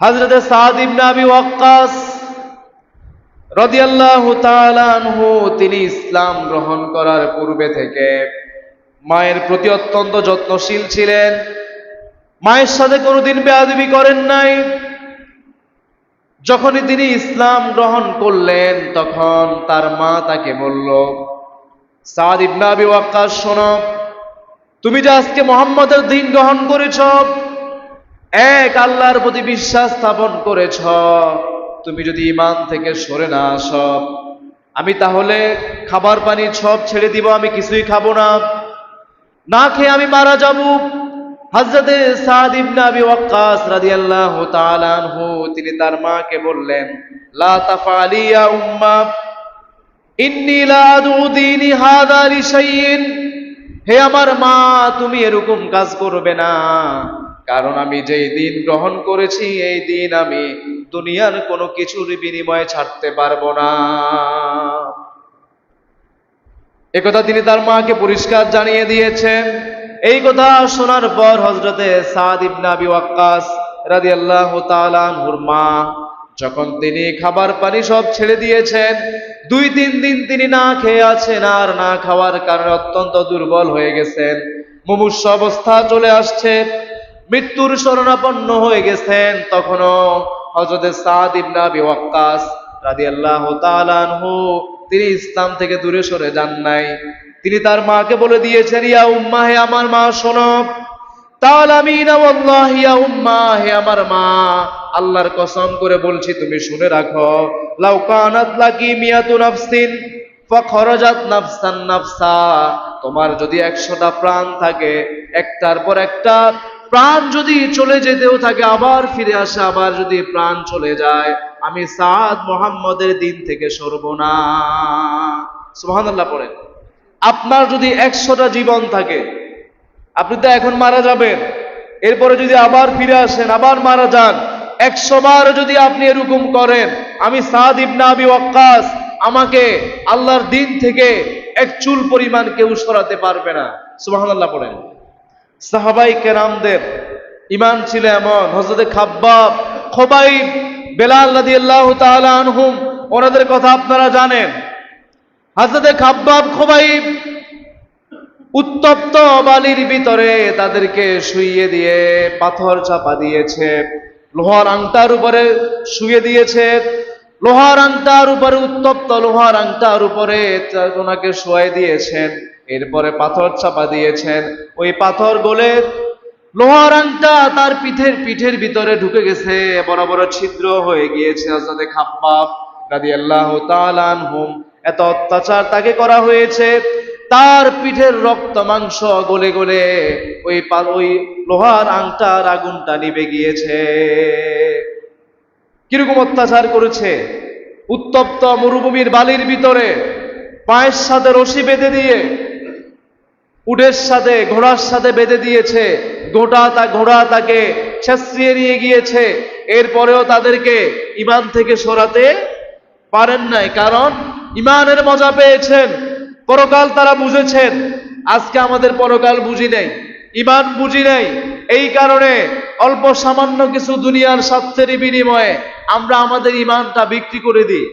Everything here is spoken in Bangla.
হজরত সাদ ইবনে আবি ওয়াক্কাস তিনি ইসলাম গ্রহণ করার পূর্বে থেকে মায়ের প্রতি অত্যন্ত যত্নশীল ছিলেন। মায়ের সাথে কোনোদিন বেয়াদবি করেন নাই। যখনই তিনি ইসলাম গ্রহণ করলেন, তখন তার মা তাকে বলল, সাদ ইবনে আবি ওয়াক্কাস, শোনো, তুমি যে আজকে মোহাম্মদের দিন গ্রহণ করেছ এক আল্লাহর প্রতি বিশ্বাস স্থাপন করেছ, তুমি যদি ইমান থেকে সরে না আস, আমি তাহলে খাবার পানি সব ছেড়ে দিব, আমি কিছুই খাব না। না খেয়ে আমি মারা যাব। হযরতে সাদ ইবনে আবি ওয়াক্কাস রাদিয়াল্লাহু তাআলা আনহু, তিনি তার মাকে বললেন, লা তাফআলি ইয়া উম্মা, ইন্নী লা আদউ দীনি হাদা লিশাইইন হে আমার মা, তুমি এরকম কাজ করবে না। কারণ আমি যেই দিন গ্রহণ করেছি, এই দিন আমি দুনিয়ার কোনো কিছুর বিনিময়ে ছাড়তে পারব না। একথা তিনি তার মাকে পরিষ্কার জানিয়ে দিয়েছেন। এই কথা শোনার পর হজরতে সাদ ইবনাবি ওয়াক্কাস রাদিয়াল্লাহু তাআলা আনহুর মা যখন তিনি খাবার পানি সব ছেড়ে দিয়েছেন, দুই তিন দিন তিনি না খেয়ে আছেন আর না খাওয়ার কারণে অত্যন্ত দুর্বল হয়ে গেছেন। মুমূর্ষ অবস্থা চলে আসছে। মৃত্যুর শরণাপন্ন হয়ে গেছেন তখনও হজরতে সাদ ইবনে আবি ওয়াক্কাস রাদিয়াল্লাহু তাআলা আনহু, তিনি ইসলাম থেকে দূরে সরে যান নাই। তিনি তার মাকে বলে দিয়েছেন, ইয়া উম্মা, হে আমার মা, শোনো। তালামিনা ওয়াল্লাহি, ইয়া উম্মা, হে আমার মা। আল্লাহর কসম করে বলছি, তুমি শুনে রাখো। লাউ কানাত লাকি মিয়াতু নাফসিন, ফখরাজাত নাফসান নাফসা। তোমার যদি একশোটা প্রাণ থাকে, একটার পর একটা প্রাণ যদি চলে যেতেও থাকে, আবার ফিরে আসে, আবার যদি প্রাণ চলে যায়, আমি সাদ মোহাম্মদের দিন থেকে সরব না। সুবহানাল্লাহ পড়েন। আপনার যদি একশোটা জীবন থাকে, আপনি তো এখন মারা যাবেন। এরপরে যদি আবার ফিরে আসেন, আবার মারা যান, একশো বার যদি আপনি এরকম করেন, আমি সাদ ইবনা আবি ওয়াক্কাস, আমাকে আল্লাহর দিন থেকে এক চুল পরিমাণ কেউ সরাতে পারবে না। সুবহানাল্লাহ পড়েন। সাহাবাই কেরামদের ইমান ছিল এমন। হজরতে খাব্বাব, খোবাইব, বেলাল রাদিয়াল্লাহু তাআলা আনহুম, ওনাদের কথা আপনারা জানেন। হজরতে খাব্বাব, খোবাইব উত্তপ্ত বালির ভিতরে তাদেরকে শুইয়ে দিয়ে পাথর চাপা দিয়েছে। লোহার আংটার উপরে শুয়ে দিয়েছে। লোহার আংটার উপরে, উত্তপ্ত লোহার আংটার উপরে ওনাকে শোয়াই দিয়েছেন। এরপরে পাথর চাপা দিয়েছেন। ওই পাথর গলে লোহার আংটা তার পিঠের পিঠের ভিতরে ঢুকে গেছে। বড় বড় ছিদ্র হয়ে গিয়েছে হযরতে খাব্বাব রাদিয়াল্লাহু তাআলা আনহুম। এত অত্যাচার তাকে করা হয়েছে। তার পিঠের রক্ত মাংস গলে গলে ওই ওই লোহার আংটার আগুনটা নিভে গিয়েছে। কীরকম অত্যাচার করেছে? উত্তপ্ত মরুভূমির বালির ভিতরে পায়ের সাথে রশি বেঁধে দিয়ে উটের সাথে, ঘোড়ার সাথে বেঁধে দিয়েছে। গোটা তা, ঘোড়া তাকে ছেঁচড়িয়ে নিয়ে গিয়েছে। এরপরেও তাদেরকে ইমান থেকে সরাতে পারেন নাই, কারণ ইমানের মজা পেয়েছেন। পরকাল তারা বুঝেছেন, আজকে আমাদের পরকাল বুঝি নেই, ইমান বুঝি নেই। এই কারণে অল্প সামান্য কিছু দুনিয়ার স্বার্থের বিনিময়ে আমরা আমাদের ইমানটা বিক্রি করে দিই।